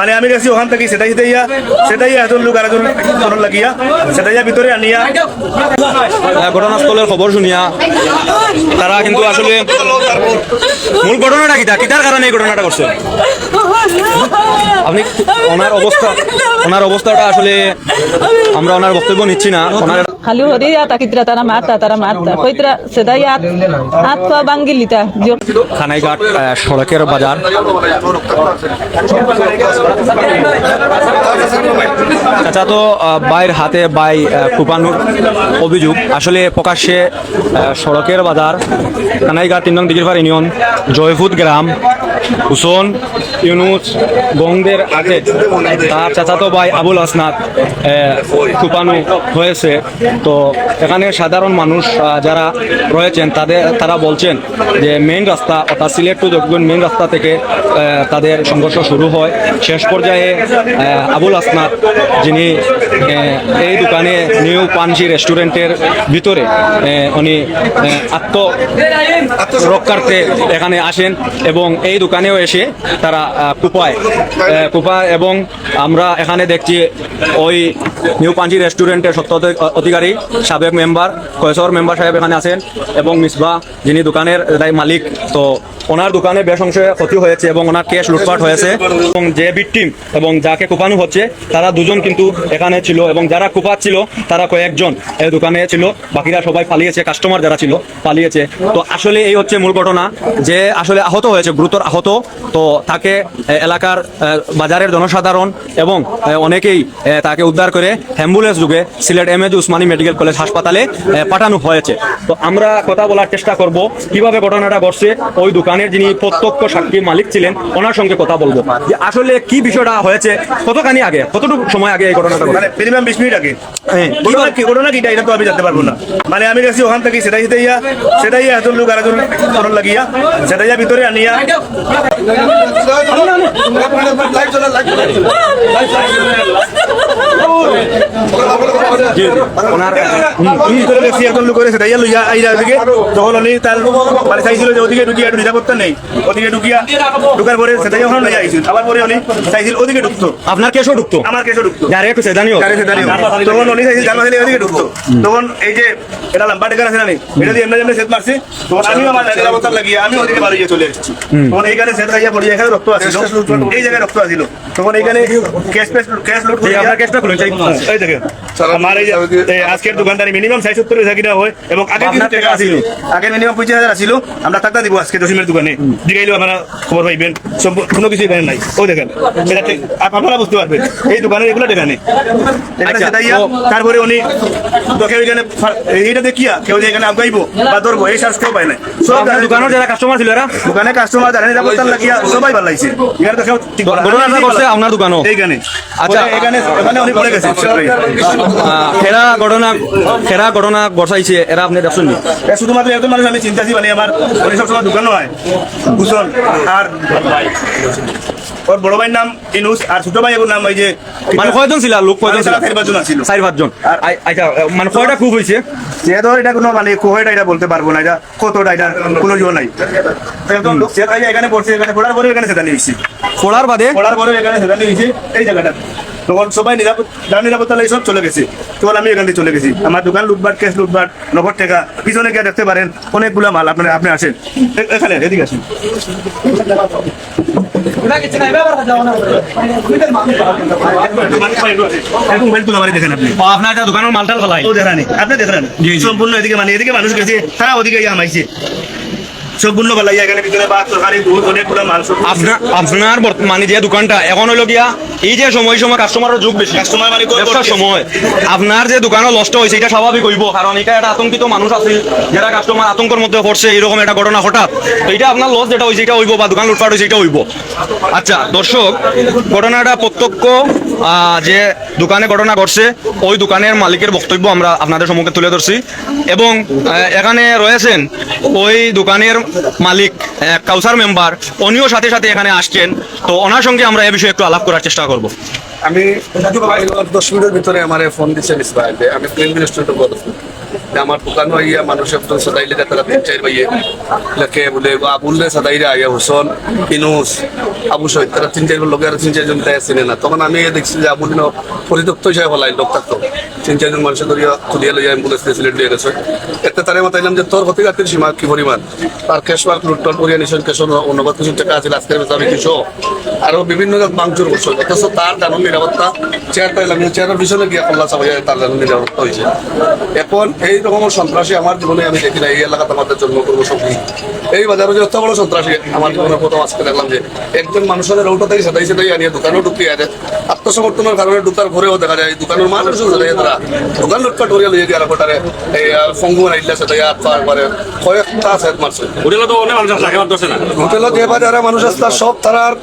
মানে আমি গেছি ওখান থেকে সেটাই সেটাইয়া সেটাই একজন লোক আরেকজন লাগিয়া সেটাইয়া ভিতরে আনিয়া। ঘটনাস্থলের খবর শুনিয়া তারা কিন্তু আসলে মূল ঘটনাটা কিতা কিতার কারণে এই ঘটনাটা করছে আপনি ওনার অবস্থা ওনার অবস্থাটা আসলে আমরা ওনার বক্তব্য নিচ্ছি না। ওনার খালি হরি তাকিত্রা তারা মারতা তারা মারতা কইত্রা সেদাই হাত হাত পা বাঙ্গিলিতা খানাইঘাট সড়কের বাজার। চাচা তো বাইর হাতে বাই কুপানোর অভিযোগ। আসলে প্রকাশ্যে সড়কের বাজার কানাইঘাট তিন নং দিগিরপার ইউনিয়ন জয়ফুট গ্রাম। হুসন, ইউনুস, গংদের আগে তার চাচাতো ভাই আবুল আসনাদ কুপানো হয়েছে। তো এখানে সাধারণ মানুষ যারা রয়েছেন, তাদের, তারা বলছেন যে মেইন রাস্তা, অর্থাৎ সিলেট টু যোগগুন মেইন রাস্তা থেকে তাদের সংঘর্ষ শুরু হয়। শেষ পর্যায়ে আবুল আসনাদ যিনি এই দোকানে নিউ পানজি রেস্টুরেন্টের ভিতরে উনি আত্ম, রক্ষার্থে এখানে আসেন এবং এই দোকানেও এসে তারা কুপায় কুপায় এবং আমরা এখানে দেখছি ওই নিউ পাঞ্জি রেস্টুরেন্টের সত্য অধিকারী, সাবেক মেম্বার, কয়েসর মেম্বার সাহেব এখানে আছেন এবং মিসবা, যিনি দোকানের দায় মালিক। তো ওনার দোকানে বেশ অংশে ক্ষতি হয়েছে এবং ওনার ক্যাশ লুটপাট হয়েছে এবং যে ভিকটিম এবং যাকে কোপানো হচ্ছে, তারা দুজন কিন্তু এখানে ছিল এবং যারা কুপাচ্ছিল তারা কয়েকজন এই দোকানে ছিল। বাকিরা সবাই পালিয়েছে, কাস্টমার যারা ছিল, পালিয়েছে। তো আসলে এই হচ্ছে মূল ঘটনা। যে আসলে আহত হয়েছে, গুরুতর আহত তো তাকে এলাকার বাজারের জনসাধারণ এবং অনেকেই তাকে উদ্ধার করে অ্যাম্বুলেন্স যুগে Sylhet M AG Osmani medical college হাসপাতালে পাঠানো হয়েছে। তো আমরা কথা বলার চেষ্টা করব কীভাবে ঘটনাটা ঘটছে ওই দোকানের যিনি প্রত্যক্ষ সাক্ষী মালিক ছিলেন ওনার সঙ্গে কথা বলব। যে আসলে কি বিষয়টা হয়েছে কতখানি আগে কতটুকু সময় আগে এই ঘটনাটা ঘটে মানে মিনিমাম বিশ মিনিট আগে। হ্যাঁ, ঘটনা কি ঘটনা কিটা এটা তো আমি জানতে পারব না। মানে আমি গেছি ওখান থেকে সেটাই সেটাইয়া সেটাই একজন লোক আরেকজন লাগিয়া সেটাইয়া ভিতরে আনিয়া যে ওনার হুম, আমি ভিতরে গেছি একজন লোক করে সেটাইয়া লইয়া আইরা ওদিকে যখন উনি তার মানে চাইছিল যে ওদিকে ঢুকিয়া একটু নিরাপত্তা নেই ওদিকে ঢুকিয়া ঢুকার পরে সেটাই ওখানে লইয়া আইছিল আবার পরে উনি চাইছিল ওদিকে ঢুকতো। আপনার কেসও ঢুকতো আমার কেসে ঢুকতো সেদানিও তখন উনি চাইছিল ওদিকে ঢুকতো তখন এই যে এটা লম্বা টেকার আছে না এটা দিয়ে এমনি এমনি সেট মারছি। তখন আমি আমার নিরাপত্তা লাগিয়ে আমি ওদিকে বাড়িয়ে চলে এসেছি। তখন এখানে রক্ত এই জায়গায় রক্ত তখন ক্যাশ পেস ক্যাশ লুট এই আপনার কেসটা খুলুন চাই এই দেখেন। আমার এই আজকের দোকানদারি মিনিমাম ষাট সত্তর পয়সা কিনা হয় এবং আগে কিছু টাকা আছিল আগে মিনিমাম পঁচিশ হাজার আছিল আমরা টাকা দিব আজকে জসিমের দোকানে। দিগাইলেও আপনারা খবর পাইবেন। কোনো কিছু এখানে নাই। ও দেখেন। আপনারা বুঝতে পারবেন। এই দোকানে এগুলো টাকা নেই। আচ্ছা, তারপরে উনি কেউ এখানে এইটা দেখিয়া কেউ এখানে আগাইবো বা ধরবো এই সাহস কেউ পায় নাই। সব দোকানের যারা কাস্টমার ছিল এরা? দোকানে কাস্টমার যারা নিরাপত্তা লাগিয়া সবাই ভালো লাগছে এখানে তো ঘটনাটা ঘটছে আপনার দোকানও। এইখানে। আচ্ছা। এখানে এখানে অনেক পড়ে গেছে খেরা ঘটনা খেরা ঘটনা বসাইছে এরা আপনি দেখছেন নি? শুধুমাত্র একজন মানুষ আমি চিন্তাছি মানে আমার অনেক সব সময় দোকানও হয়। ভূষণ আর ওর বড় ভাইয়ের নাম ইনুস আর ছোট ভাই নাম ওই যে মানে কয়জন ছিল? লোক কয়জন ছিল? চার পাঁচজন আছিল চার পাঁচজন আচ্ছা মানে কয়টা খুব হয়েছে? ধর এটা কোনো মানে কয়টা এটা বলতে পারব না এটা কতটা এটা কোনো ইয়ে নাই। একদম সে এখানে পড়ছে এখানে পড়ার পরে এখানে সেটা নিয়েছি পড়ার বাদে? পড়ার পরে এখানে সেটা নিয়েছি এই জায়গাটা। তখন সবাই নিরাপদ যারা নিরাপত্তা লাগে সব চলে গেছে। তখন আমি এখান থেকে চলে গেছি। আমার দোকান লুটবাট ক্যাশ লুটবাট নগদ টাকা পিছনে গিয়ে দেখতে পারেন অনেকগুলা মাল। আপনার আপনি আসেন। এখানে এদিকে আসেন। আপনি। আপনার দোকানের মালটাল ফেলাই আপনি। দেখেন। সম্পূর্ণ এদিকে মানে এদিকে মানুষ গেছে তারা ওদিকে ইয়ে আমাইছে সম্পূর্ণ বেলা এখানে ভিতরে তরকারি দুধ অনেকগুলো মাংস। আপনার আপনার বর্ত- মানে যে দোকানটা এখন হলো গিয়া এই যে সময় সময় কাস্টমারের যুগ বেশি কাস্টমার মানে ব্যবসার সময়। আপনার যে দোকানও নষ্ট হয়েছে এটা স্বাভাবিক হইব কারণ এটা একটা আতঙ্কিত মানুষ আছে যারা কাস্টমার আতঙ্কের মধ্যে পড়ছে এরকম একটা ঘটনা হঠাৎ। তো এটা আপনার লস যেটা হয়েছে এটা হইব বা দোকান লুটপাট হয়েছে এটা হইব আচ্ছা দর্শক ঘটনাটা প্রত্যক্ষ যে দোকানে ঘটনা ঘটছে ওই দোকানের মালিকের বক্তব্য আমরা আপনাদের সম্মুখে তুলে ধরছি। এবং এখানে রয়েছেন ওই দোকানের মালিক কাউসার মেম্বার, উনিও সাথে সাথে এখানে আসছেন। তো ওনার সঙ্গে আমরা এ বিষয়ে একটু আলাপ করার চেষ্টা করব। আমি দশ মিনিটের ভিতরে আমার ফোন দিচ্ছে আমি বলছি। যে আমার দোকানও আইয়া মানুষ একজন সদাইলে তারা তিন চার ভাইয়ে লেখে বলে আবুল্লে সদাইরে আইয়া হোসন, ইনুস, আবু শহীদ তারা তিন চার লোক আর তিন চারজন তাই চিনে না। তখন আমি দেখছি যে আবুল পরিত্যক্ত হিসাবে হলাই লোক থাকতো তিন চারজন মানুষের ধরিয়া তুলিয়া লইয়া অ্যাম্বুলেন্স দিয়ে সিলেট দিয়ে গেছে। এতে তারে মাতাইলাম যে তোর ক্ষতিঘাতের সীমা কি পরিমাণ? তার কেশমার্ক লুটটন করিয়া নিশন কেশন অনুবাদ কিছু টাকা আছে, আজকের বেচাবি কিছু। আরও বিভিন্ন মাংসুর করছে অথচ তার জানুন নিরাপত্তা, চেয়ার পাইলাম চেয়ারের পিছনে গিয়ে কল্লা চাপাই তার জানুন নিরাপত্তা হয়েছে এখন এই রকমের সন্ত্রাসী আমার জীবনে আমি দেখি না এই এলাকাতে আমাদের জন্ম করব সবই এই বাজারে বড় সন্ত্রাসী আমার জীবনে প্রথম আজকে দেখলাম যে একজন মানুষের রৌটা থেকে সেটাই সেটাই আনিয়ে দোকানেও ঢুকিয়ে আছে আত্মসমর্থনের কারণে ঢুকার ঘরেও দেখা যায় দোকানের মানুষও সেটাই তারা। দোকান লুটপাট করিয়া লইয়ে গিয়ে কোটারে এই ফঙ্গু আইলে সেটাই আত্মা একবারে কয়েকটা মারছে হোটেলে তো অনেক মানুষ আছে না? হোটেলত যে বাজারে মানুষ আসতা সব তারার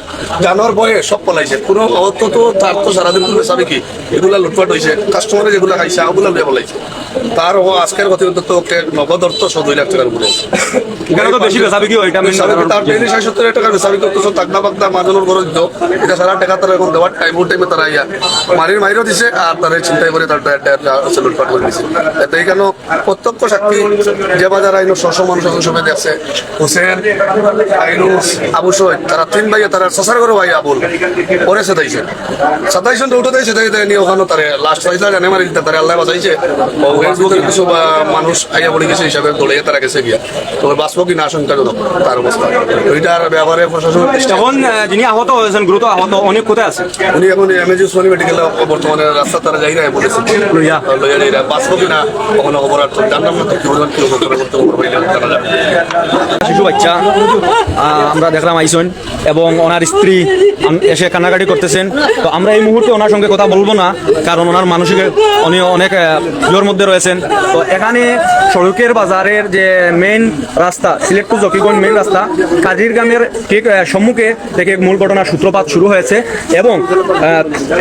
জানোয়ার বয়ে সব পলাইছে। কোনো অত তো তার তো সারাদিন চাবি কি? এগুলা লুটপাট হয়েছে কাস্টমারে যেগুলা খাইছে ওগুলা লুয়ে পলাইছে। তার আজকের কথা তো ওকে নগদ অর্থ সব দুই লাখ টাকার উপরে। তার ডেইলি ষাট সত্তর টাকা বেচাবি করতেছো তাকনা বাগদা মাঝনের ঘর দিত এটা সারা টাকা তারা এখন দেওয়ার টাইম টাইমে তারা ইয়া মারির মাইরও দিছে আর তারা চিন্তাই করে তার লুটপাট করে দিছে এতে কেন প্রত্যক্ষ সাক্ষী যে বাজার আইন ছশো মানুষ সবাই দেখছে হোসেন আইনুস আবু সৈদ তারা তিন ভাইয়া তারা সসার করে ভাই আবুল। পরে সেদাইছে সাতাইশন উঠে দেয় সেদাই নিয়ে ওখানে তারে লাস্ট পাইলা জানে মারি তারে আল্লাহ বাঁচাইছে। ও ফেসবুকের কিছু মানুষ আইয়া পড়ে গেছে হিসাবে দৌড়ে তারা গেছে গিয়া। তো বাঁচবো কি না আশঙ্কাজনক তার অবস্থা। ওইটার ব্যাপারে প্রশাসনের দৃষ্টি এখন যিনি আহত হয়েছেন গুরুতর আহত অনেক কোথায় আছে? উনি এখন এমএজি উসমানী মেডিকেলে বর্তমানে রাস্তা তারা যাই না বলেছে। লইয়া। লইয়া যাই না বাঁচবো কি না কখনো খবর আর তো জানলাম না তো কি পরিমাণ কি করতে শিশু বাচ্চা আমরা দেখলাম আইসন এবং ওনার স্ত্রী এসে কান্নাকাটি করতেছেন। তো আমরা এই মুহূর্তে ওনার সঙ্গে কথা বলব না কারণ ওনার মানসিক উনি অনেক জোর মধ্যে রয়েছেন। তো এখানে সড়কের বাজারের যে মেইন রাস্তা, সিলেট টু জকিগঞ্জ মেইন রাস্তা কাজির গ্রামের ঠিক সম্মুখে থেকে মূল ঘটনার সূত্রপাত শুরু হয়েছে এবং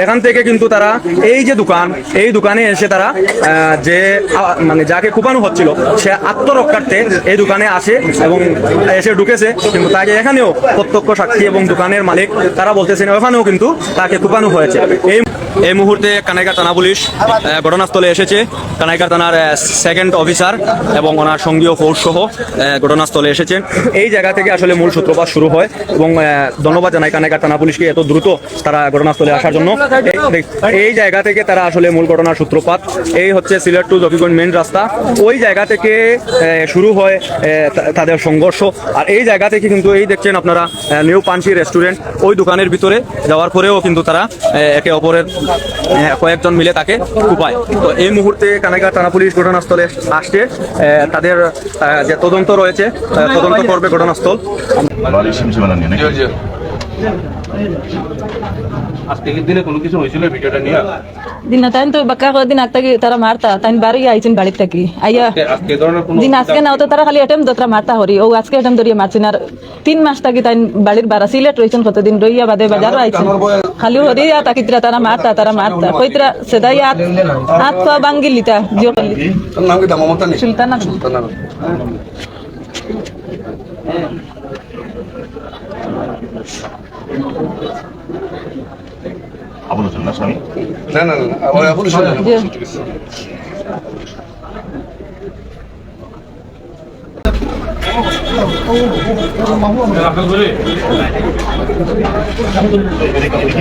এখান থেকে কিন্তু তারা এই যে দোকান, এই দোকানে এসে তারা যে মানে যাকে কুপানো হচ্ছিল, সে আত্মরক্ষার্থে এই দোকানে আসে এবং এসে ঢুকেছে। কিন্তু তাকে এখানেও প্রত্যক্ষ সাক্ষী এবং দোকানের মালিক তারা বলতেছেন, ওখানেও কিন্তু তাকে কুপানো হয়েছে। এই এই মুহূর্তে কানাইঘাট থানা পুলিশ ঘটনাস্থলে এসেছে। কানাইঘাট থানার সেকেন্ড অফিসার এবং ওনার সঙ্গীয় ফোর্স সহ ঘটনাস্থলে এসেছেন। এই জায়গা থেকে আসলে মূল সূত্রপাত শুরু হয় এবং ধন্যবাদ জানাই কানাইঘাট থানা পুলিশকে এত দ্রুত তারা ঘটনাস্থলে আসার জন্য। এই- জায়গা থেকে তারা আসলে মূল ঘটনার সূত্রপাত। এই হচ্ছে সিলেট টু জকিগঞ্জ মেন রাস্তা। ওই জায়গা থেকে শুরু হয় তাদের সংঘর্ষ। আর এই জায়গা থেকে কিন্তু এই দেখছেন আপনারা নিউ পাঞ্চি রেস্টুরেন্ট। ওই দোকানের ভিতরে যাওয়ার পরেও কিন্তু তারা একে অপরের কয়েকজন মিলে তাকে কুপায়। তো এই মুহূর্তে কানাইঘাট থানা পুলিশ ঘটনাস্থলে আসছে আহ, তাদের যে তদন্ত রয়েছে তদন্ত করবে ঘটনাস্থল। দিনে কোনো কিছু হয়েছিল ভিডিওটা নিয়ে? দিন তাই তো বাক্কা করে দিন আত্মাকে তারা মারতা তাই বাড়ি আইছেন বাড়ির থাকি আইয়া দিন আজকে না তো তারা খালি এটেম দোতরা মারতা হরি ও আজকে এটেম ধরিয়ে মারছেন। আর তিন মাস থাকি তাই বাড়ির বাড়া সিলেট রয়েছেন কতদিন রইয়া বাদে বাজারও আইছেন। খালি হরিয়া তাকিত্রা তারা মারতা তারা মারতা। কইত্রা সেদাই আত আত পা বাঙ্গি লিতা জিও সুলতানা সুলতানা আবুল হোসেন না স্বামী? না না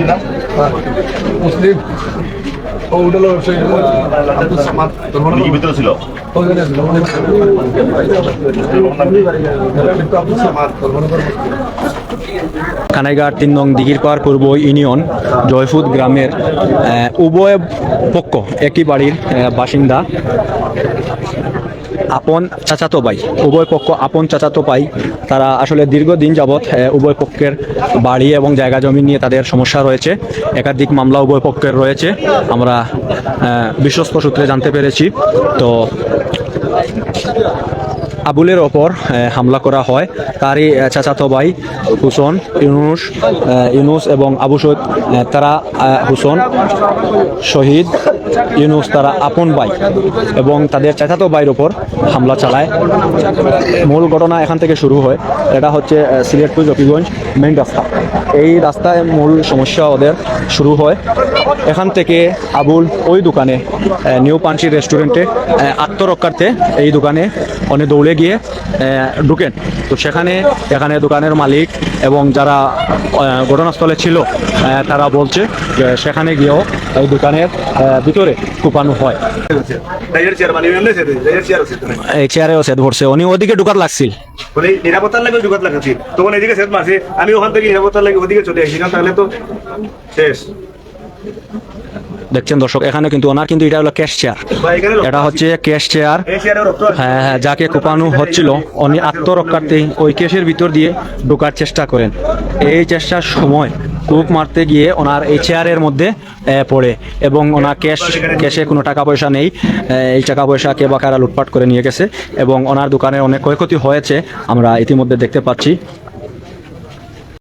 না। মুসলিম। ও আব্দুল সামাদ তোর ভিতরে ছিল? আব্দুল সামাদ তোর কানাইঘাট তিন নং দিঘির পাড় পূর্ব ইউনিয়ন জয়ফুদ গ্রামের উভয় পক্ষ, একই বাড়ির বাসিন্দা। আপন চাচাতো ভাই, উভয় পক্ষ আপন চাচাতো ভাই, তারা আসলে দীর্ঘদিন যাবৎ উভয় পক্ষের বাড়ি এবং জায়গা জমি নিয়ে তাদের সমস্যা রয়েছে। একাধিক মামলা উভয় পক্ষের রয়েছে। আমরা বিশ্বস্ত সূত্রে জানতে পেরেছি। তো আবুলের ওপর হামলা করা হয়। তারই চাচাতো ভাই হুসন, ইউনুস ইউনুস এবং আবু সৈদ তারা হুসন, শহীদ, ইউনুস তারা আপন ভাই এবং তাদের চাচাতো ভাইয়ের ওপর হামলা চালায়। মূল ঘটনা এখান থেকে শুরু হয়। এটা হচ্ছে সিলেট টু জকিগঞ্জ মেইন রাস্তা। এই রাস্তায় মূল সমস্যা ওদের শুরু হয়। এখান থেকে আবুল ওই দোকানে নিউ পাঞ্চি রেস্টুরেন্টে আত্মরক্ষার্থে এই দোকানে অনেক দৌড়ে গিয়ে ঢুকেন। তো সেখানে, এখানে দোকানের মালিক এবং যারা ঘটনাস্থলে ছিল তারা বলছে সেখানে গিয়েও এই দোকানের ভিতরে কুপানো হয়। এই চেয়ারেও সেদ ভরছে উনি ওদিকে ঢুকার লাগছিল। নিরাপত্তার লাগে জুগাত লাগাচ্ছি তখন এদিকে সেট মারছে। আমি ওখান থেকে নিরাপত্তার লাগে ওদিকে চলে আসি না তাহলে তো শেষ। দেখছেন দর্শক, এখানে কিন্তু ওনার কিন্তু এটা হলো ক্যাশ চেয়ার এটা হচ্ছে ক্যাশ চেয়ার। হ্যাঁ হ্যাঁ যাকে কোপানো হচ্ছিল, উনি আত্মরক্ষার্থে ওই ক্যাশের ভিতর দিয়ে ঢোকার চেষ্টা করেন। এই চেষ্টার সময় কুক মারতে গিয়ে ওনার এই চেয়ারের মধ্যে পড়ে এবং ওনার ক্যাশ ক্যাশে কোনো টাকা পয়সা নেই এই টাকা পয়সা কে বা কারা লুটপাট করে নিয়ে গেছে এবং ওনার দোকানের অনেক ক্ষয়ক্ষতি হয়েছে, আমরা ইতিমধ্যে দেখতে পাচ্ছি।